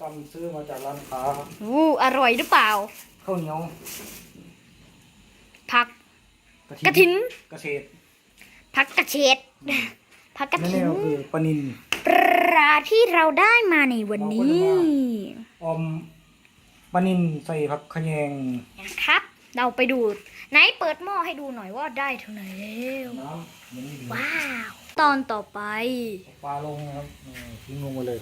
ตำซื้อมาจากร้านค้าอู้อร่อยหรือเปล่า ข้าวเหนียวผักกระถินเกษตรผักกระเฉดผักกระนั่นถิเอนงก็คือปลานิน ปลาที่เราได้มาในวันนี้ ออมปลานินใส่ผักขะแยงนะครับ เราไปดู ไหนเปิดหม้อให้ดูหน่อยว่าได้เท่าไหร่แล้ว น้ำมันนี่ว้าว ตอนต่อไป ปลาลงนะครับเออทิ้งลงมาเลย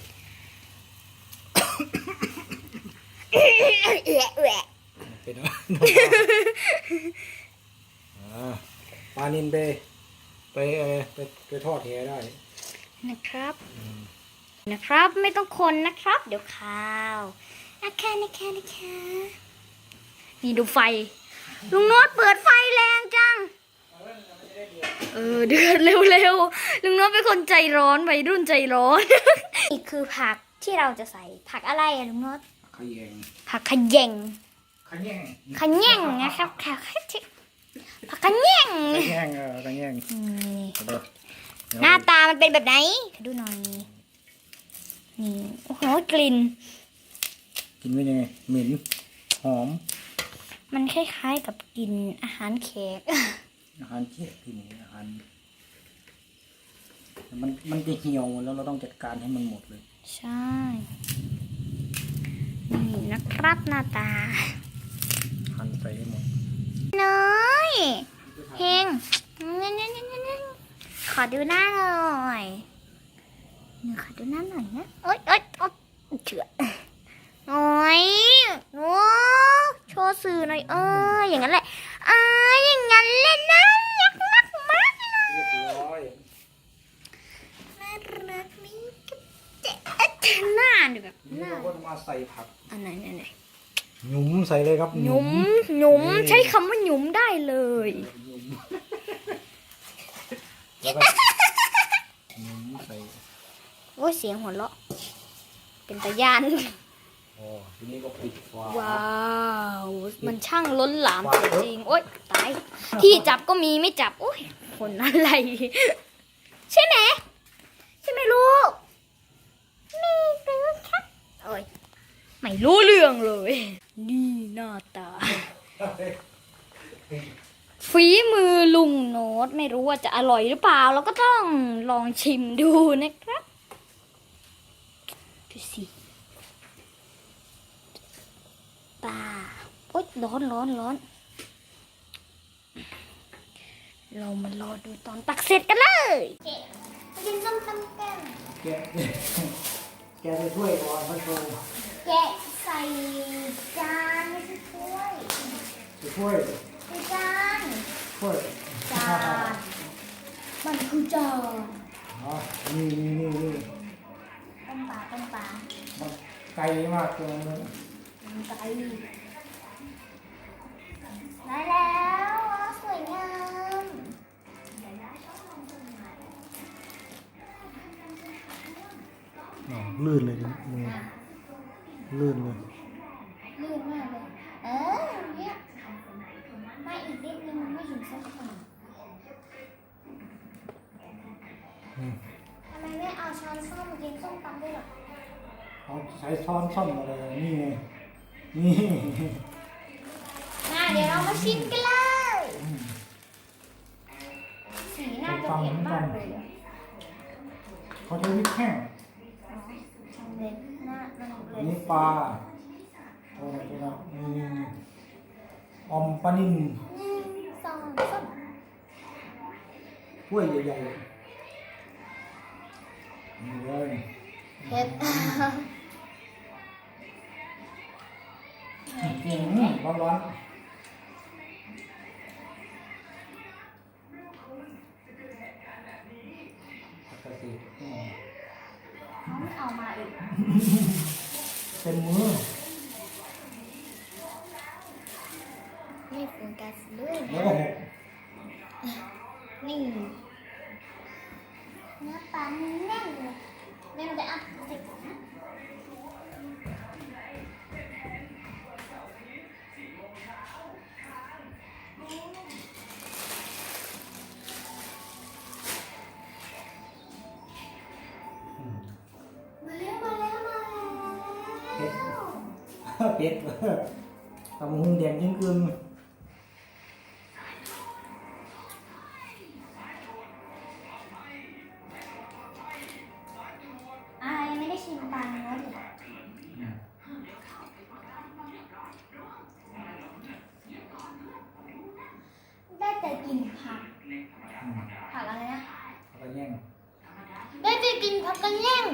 เอะเอะเป็นอะไรอ่าปลานินไปไปเออไปไปทอดแหได้ นะครับนะครับไม่ต้องคนนะครับ เดี๋ยวข้าวนะคะนะคะนะคะนี่ดูไฟ ลุงโน้ตเปิดไฟแรงจัง เออเดือดเร็วๆลุงโน้ตเป็นคนใจร้อนวัยรุ่นใจร้อน นี่คือผัก ที่เราจะใส่ผักอะไรอะลุงโน้ตขะแยงผักขะแยงขะแยงขะแยงนะครับค่ะผักขะแยงขะแยงเออขะแยงนี่เดี๋ยวเดี๋ยวหน้าตามันเป็นแบบไหนขอดูหน่อยนี่โอ้โหกลิ่นกินเป็นยังไงเหม็นหอม มันคล้ายๆกับกลิ่นอาหารแขกอาหารเค้กที่นี่อาหารมันมันจะเหี่ยวแล้วเราต้องจัดการให้มันหมดเลย ใช่ นี่นะครับหน้าตาหันใส่ให้หมดน้อยเฮงขอดูหน้าหน่อยนี่ขอดูหน้าหน่อยนะเอ้ยเอ้ยเอ้ยเฉื่อยโอ้ยโอ้โชว์สื่อหน่อยเอออย่างนั้นแหละเอออย่างนั้นเลยนะรักมากมากเลย เรียบร้อย น่ารักนี่เจ๊เอ๊ะหน้า ดูแบบนี่หน้าเราก็จะมาใส่ผักอันไหนไหนไหนหยุมใส่เลยครับหยุมหยุมใช้คำว่าหยุมได้เลยหยุมแล้วก็หยุมใส่โอ้ยเสียงหัวเราะ เป็นตะยานอ๋อทีนี้ก็ปิดฝาว้าวมันช่างล้นหลามเสียจริงโอ๊ยตายที่จับก็มีไม่จับโอ๊ยคนอะไร ใช่ไหมใช่ไหมลูกไม่รู้ ครับโอ้ยไม่รู้เรื่องเลย นี่หน้าตา ฝีมือลุงโน้ตไม่รู้ว่าจะอร่อยหรือเปล่า เราก็ต้องลองชิมดูนะครับดูสิตาโอ๊ยร้อนร้อนร้อน เรามารอดูตอนตักเสร็จกันเลยกินส้มตำกัน แกะแกะไปถ้วยก่อนพ่อโชว์แกะใส่จานไม่ใช่ถ้วยไปถ้วยใส่จานถ้วยจานมันคือจานอ๋อนี่นี่นี่นี่ต้มปลาต้มปลามันไกลมากตรงนี้นต้มไก่ได้แล้ว ลื่นเลยนะมือลื่นเลยลื่นมากเลย เออเนี่ยมาอีกนิดนึงมันไม่ถึงสักหน่อยอืมทำไมไม่เอาช้อนส้อมมากินส้มตำด้วยหรอเอาใช้ช้อนซ่อมอะไรนี่ไงนี่น่าเดี๋ยวเรามาชิมกันเลยอืมสีน่าจะเผ็ดมากเลยอะเขาใช้พริกแห้งทำ เลยหน้ามันเลอัยนนี้ปลาโอ้ยนะนี่นี่นี่ออมปลานินหนึ่งสองสามถ้วยใหญ่ๆนี่เลยเผ็ดอืมร้อนๆ เขาไม่เอามาอีกเต็มมือไม่โฟกัสเลยแล้วก็หกนี่เนื้อปลาแน่น เผ็ดตำหุงแดงยิ่งกึ่งอายยังไม่ได้ชิมปลาเนื้อเลยได้แต่กินผักอืมผักอะไรนะ แล้วก็แย่ง ได้แต่กินผักกระแย่ง